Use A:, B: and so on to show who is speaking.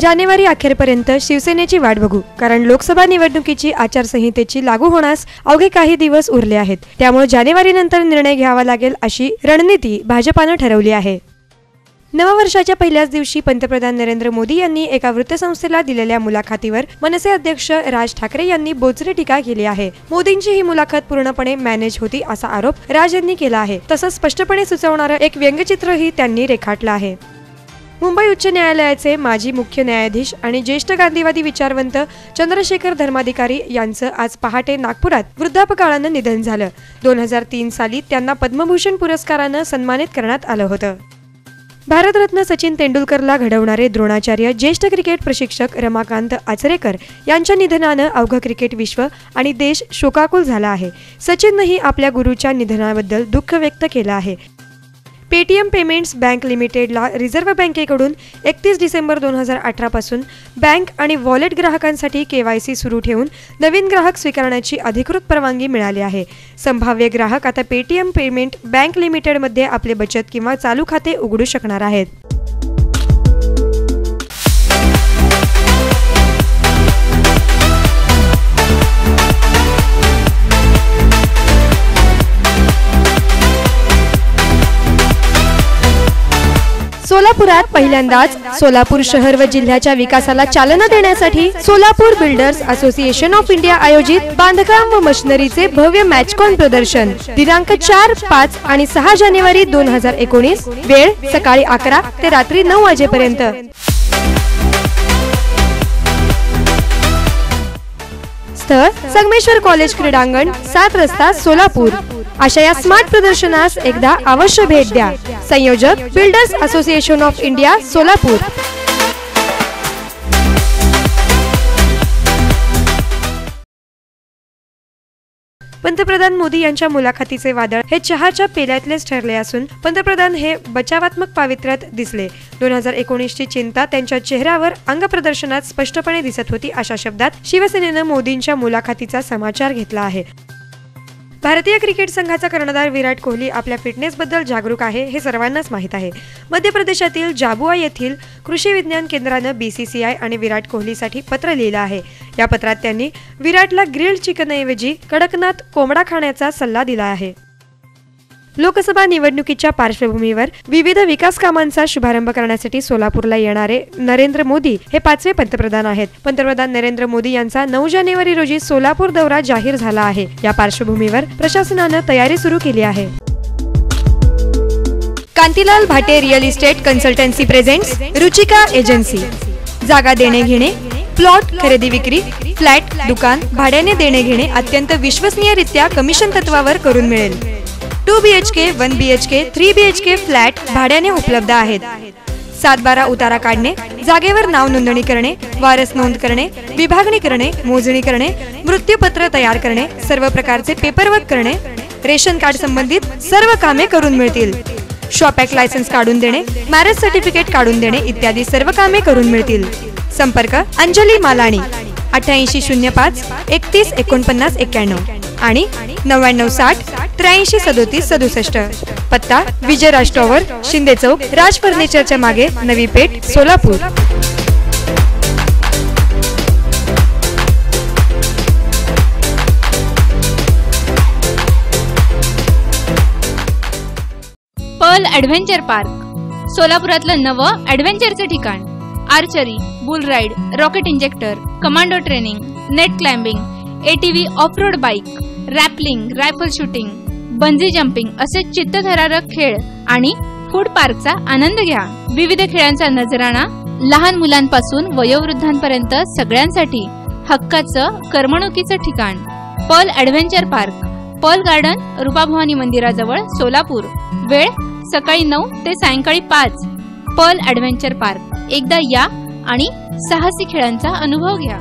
A: जानेवारी अखेरपर्यंत शिवसेनेची वाट बघू. कारण लोकसभा निवडणुकीची आचारसंहितेची लागू होण्यास अवघे काही दिवस उरले आहेत. त्यामुळे जानेवारीनंतर निर्णय घ्यावा लागेल अशी रणनीती भाजपानं ठरवली आहे. नववर्षाच्या पहिल्याच दिवशी पंतप्रधान नरेंद्र मोदी यांनी एका वृत्तसंस्थेला दिलेल्या मुलाखतीवर मनसे अध्यक्ष राज ठाकरे यांनी बोचरी टीका केली आहे. मोदींची ही मुलाखत पूर्णपणे मॅनेज होती असा आरोप राज यांनी केला आहे. तसंच स्पष्टपणे सुचवणारं एक व्यंगचित्रही त्यांनी रेखाटलं आहे. मुंबई उच्च न्यायालयाचे माजी मुख्य न्यायाधीश आणि ज्येष्ठ गांधीवादी विचारवंत चंद्रशेखर धर्माधिकारी यांचं आज पहाटे नागपुरात वृद्धापकाळानं निधन झालं. दोन हजार तीन साली त्यांना पद्मभूषण पुरस्कारानं सन्मानित करण्यात आलं होतं. भारतरत्न सचिन तेंडुलकरला घडवणारे द्रोणाचार्य ज्येष्ठ क्रिकेट प्रशिक्षक रमाकांत आचरेकर यांच्या निधनानं अवघं क्रिकेट विश्व आणि देश शोकाकुल झाला आहे. सचिननंही आपल्या गुरुच्या निधनाबद्दल दुःख व्यक्त केलं आहे. पेटीएम पेमेंट्स बँक लिमिटेडला रिझर्व्ह बँकेकडून एकतीस डिसेंबर दोन हजार अठरापासून बँक आणि वॉलेट ग्राहकांसाठी के वाय सी सुरू ठेवून नवीन ग्राहक स्वीकारण्याची अधिकृत परवानगी मिळाली आहे. संभाव्य ग्राहक आता पेटीएम पेमेंट बँक लिमिटेडमध्ये आपले बचत किंवा चालू खाते उघडू शकणार आहेत. सोलापुरात पहिल्यांदाच सोलापूर शहर व जिल्ह्याच्या विकासाला चालना देण्यासाठी Solapur builders association of India आयोजित बांधकाम व मशिनरीचे भव्य मॅचकॉन प्रदर्शन. दिनांक चार पाच आणि सहा जानेवारी दोन हजार एकोणीस वेळ सकाळी अकरा ते रात्री नऊ वाजेपर्यंत. स्थळ संगमेश्वर कॉलेज क्रीडांगण सात रस्ता सोलापूर. अशा या स्मार्ट प्रदर्शनास एकदा अवश्य भेट द्या. संयोजक builders association of India Solapur. पंतप्रधान मोदी यांच्या मुलाखतीचे वादळ हे चहाच्या पेल्यातलेच ठरले असून पंतप्रधान हे बचावात्मक पावित्र्यात दिसले. दोन हजार एकोणीसची चिंता त्यांच्या चेहऱ्यावर अंगप्रदर्शनात स्पष्टपणे दिसत होती अशा शब्दात शिवसेनेनं मोदींच्या मुलाखतीचा समाचार घेतला आहे. भारतीय क्रिकेट संघाचा कर्णधार विराट कोहली आपल्या फिटनेसबद्दल जागरूक आहे हे सर्वांनाच माहीत आहे. मध्य प्रदेशातील जाबुआ येथील कृषी विज्ञान केंद्रानं बीसीसीआय आणि विराट कोहलीसाठी पत्र लिहिलं आहे. या पत्रात त्यांनी विराटला ग्रिल्ड चिकनऐवजी कडकनाथ कोंबडा खाण्याचा सल्ला दिला आहे. लोकसभा निवडणुकीच्या पार्श्वभूमीवर विविध विकास कामांचा शुभारंभ करण्यासाठी सोलापूरला येणारे नरेंद्र मोदी हे पाचवे पंतप्रधान आहेत. पंतप्रधान नरेंद्र मोदी यांचा नऊ जानेवारी रोजी सोलापूर दौरा जाहीर झाला आहे. या पार्श्वभूमीवर प्रशासनानं तयारी सुरू केली आहे. Kantilal Bhate real estate consultancy presents Ruchika agency. जागा देणे घेणे प्लॉट खरेदी विक्री फ्लॅट दुकान भाड्याने देणे घेणे अत्यंत विश्वसनीयरित्या कमिशन तत्वावर करून मिळेल. Two B H K one B H K three B H K flat भाड्याने उपलब्ध आहेत. सातबारा उतारा काढणे जागेवर नाव नोंदणी करणे वारस नोंद करणे विभागणी करणे मोजणी करणे मृत्यूपत्र तयार करणे सर्व प्रकारचे पेपरवर्क करणे रेशन कार्ड संबंधित सर्व कामे करून मिळतील. शॉप ऍक्ट लायसन्स काढून देणे मॅरेज सर्टिफिकेट काढून देणे इत्यादी सर्व कामे करून मिळतील. संपर्क अंजली मालाणी अठ्ठ्याऐंशी शून्य पाच एकतीस एकोणपन्नास एक्क्याण्णव आणि नव्याण्णव साठ त्र्याऐंशी सदोतीस सदुसष्ट. पत्ता विजयराज टॉवर शिंदे चौक राज फर्निचरच्या मागे Navi Peth Solapur.
B: Pearl adventure park. सोलापुरातलं नवं ॲडव्हेंचरचं ठिकाण. Archery bull ride rocket injector commando training net climbing ATV off road bike rappelling rifle shooting. Bungee jumping असे चित्तथरारक खेळ आणि फूड पार्कचा आनंद घ्या. विविध खेळांचा नजराणा लहान मुलांपासून वयोवृद्धांपर्यंत सगळ्यांसाठी हक्काचं करमणुकीचं ठिकाण. Pearl adventure park pearl garden Rupabhavani मंदिराजवळ सोलापूर. वेळ सकाळी नऊ ते सायंकाळी पाच. Pearl adventure park. एकदा या आणि साहसी खेळांचा अनुभव घ्या.